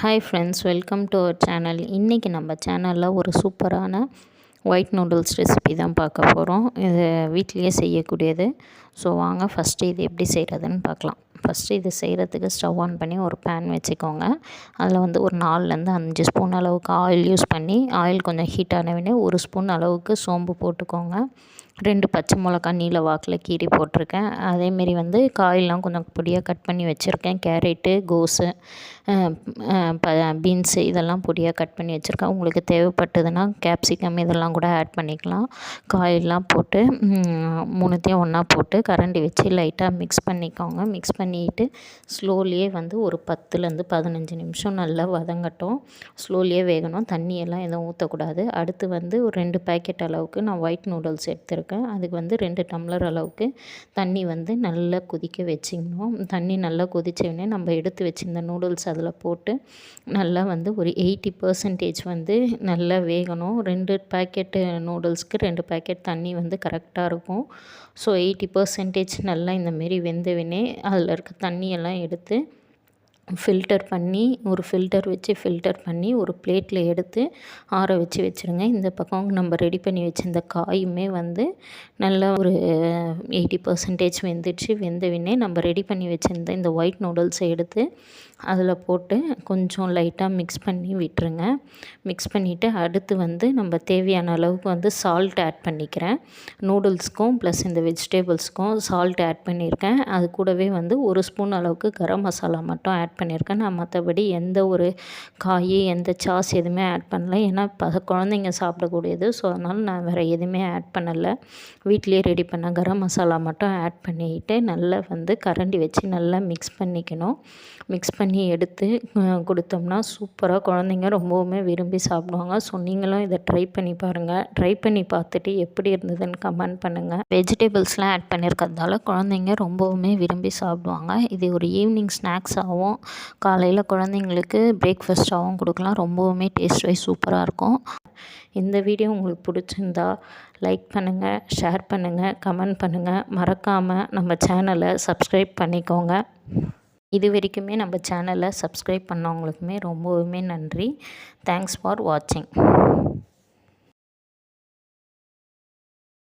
Hi friends welcome to our channel இன்றைக்கி நம்ம சேனலில் ஒரு சூப்பரான ஒயிட் நூடுல்ஸ் ரெசிபி தான் பார்க்க போகிறோம் இது வீட்லேயே செய்யக்கூடியது. ஸோ வாங்க ஃபஸ்ட்டு இது எப்படி செய்கிறதுன்னு பார்க்கலாம். ஃபஸ்ட்டு இது செய்கிறதுக்கு ஸ்டவ் ஆன் பண்ணி ஒரு பேன் வச்சுக்கோங்க. அதில் வந்து ஒரு நாலுலேருந்து அஞ்சு ஸ்பூன் அளவுக்கு ஆயில் யூஸ் பண்ணி ஆயில் கொஞ்சம் ஹீட் ஆனவுடனே ஒரு ஸ்பூன் அளவுக்கு சோம்பு போட்டுக்கோங்க. ரெண்டு பச்சை மிளகா நீல வாக்கில் கீறி போட்டிருக்கேன். அதேமாரி வந்து காயெல்லாம் கொஞ்சம் பொடியாக கட் பண்ணி வச்சுருக்கேன். கேரட்டு கோஸு ப பீன்ஸு இதெல்லாம் பொடியாக கட் பண்ணி வச்சுருக்கேன். உங்களுக்கு தேவைப்பட்டதுன்னா கேப்சிகம் இதெல்லாம் கூட ஆட் பண்ணிக்கலாம். காயெல்லாம் போட்டு மூணுத்தையும் ஒன்றா போட்டு கரண்டி வச்சு லைட்டாக மிக்ஸ் பண்ணிக்கோங்க. மிக்ஸ் பண்ணிட்டு ஸ்லோலியே வந்து ஒரு பத்துலேருந்து பதினஞ்சு நிமிஷம் நல்லா வதங்கட்டும். ஸ்லோலியே வேகணும். தண்ணியெல்லாம் எதுவும் ஊற்றக்கூடாது அடுத்து வந்து ஒரு ரெண்டு பேக்கெட் அளவுக்கு நான் ஒயிட் நூடுல்ஸ் எடுத்துருக்கேன். அதுக்கு வந்து ரெண்டு டம்ளர் அளவுக்கு தண்ணி வந்து நல்லா கொதிக்க வச்சிக்கணும் தண்ணி நல்லா கொதிச்சோடனே நம்ம எடுத்து வச்சிருந்த நூடுல்ஸ் அதில் போட்டு நல்லா வந்து ஒரு எயிட்டி பர்சன்டேஜ் வந்து நல்லா வேகணும். ரெண்டு பேக்கெட்டு நூடுல்ஸ்க்கு ரெண்டு பேக்கெட் தண்ணி வந்து கரெக்டாக இருக்கும். ஸோ எயிட்டி பர்சன்டேஜ் நல்லா இந்தமாரி வெந்தவினே அதில் இருக்க தண்ணியெல்லாம் எடுத்து ஃபில்டர் பண்ணி ஒரு ஃபில்டர் வச்சு ஃபில்டர் பண்ணி ஒரு பிளேட்டில் எடுத்து ஆற வச்சு வச்சுருங்க. இந்த பக்கம் நம்ம ரெடி பண்ணி வச்சுருந்த காயுமே வந்து நல்லா ஒரு எயிட்டி பர்சன்டேஜ் வெந்துடுச்சு. வெந்தவினே நம்ம ரெடி பண்ணி வச்சுருந்த இந்த ஒயிட் நூடுல்ஸை எடுத்து அதில் போட்டு கொஞ்சம் லைட்டாக மிக்ஸ் பண்ணி விட்டுருங்க. மிக்ஸ் பண்ணிவிட்டு அடுத்து வந்து நம்ம தேவையான அளவுக்கு வந்து சால்ட் ஆட் பண்ணிக்கிறேன். நூடுல்ஸ்க்கும் ப்ளஸ் இந்த வெஜிடேபிள்ஸ்க்கும் சால்ட் ஆட் பண்ணியிருக்கேன். அது கூடவே வந்து ஒரு ஸ்பூன் அளவுக்கு கரம் மசாலா மட்டும் ஆட் பண்ணியிருக்கேன். நான் மற்றபடி எந்த ஒரு காய் எந்த சாஸ் எதுவுமே ஆட் பண்ணல. ஏன்னா ப குழந்தைங்க சாப்பிடக்கூடியது. ஸோ அதனால் நான் வேறு எதுவுமே ஆட் பண்ணலை. வீட்லேயே ரெடி பண்ண கரம் மசாலா மட்டும் ஆட் பண்ணிக்கிட்டு நல்லா வந்து கரண்டி வச்சு நல்லா மிக்ஸ் பண்ணிக்கணும். மிக்ஸ் பண்ணி எடுத்து கொடுத்தோம்னா சூப்பராக குழந்தைங்க ரொம்பவுமே விரும்பி சாப்பிடுவாங்க. ஸோ நீங்களும் இதை ட்ரை பண்ணி பாருங்கள் ட்ரை பண்ணி பார்த்துட்டு எப்படி இருந்ததுன்னு கமெண்ட் பண்ணுங்கள் வெஜிடபிள்ஸ்லாம் ஆட் பண்ணியிருக்கிறதால குழந்தைங்க ரொம்பவுமே விரும்பி சாப்பிடுவாங்க. இது ஒரு ஈவினிங் ஸ்நாக்ஸாகவும் காலையில் குழந்தைங்களுக்கு பிரேக்ஃபஸ்ட்டாகவும் கொடுக்கலாம். ரொம்பவுமே டேஸ்ட் வைஸ் சூப்பராக இருக்கும். இந்த வீடியோ உங்களுக்கு பிடிச்சிருந்தா லைக் பண்ணுங்கள் ஷேர் பண்ணுங்கள் கமெண்ட் பண்ணுங்கள் மறக்காமல் நம்ம சேனலை சப்ஸ்கிரைப் பண்ணிக்கோங்க. இது வரைக்குமே நம்ம சேனலை சப்ஸ்கிரைப் பண்ணவங்களுக்குமே ரொம்பவுமே நன்றி. தேங்க்ஸ் ஃபார் வாட்சிங்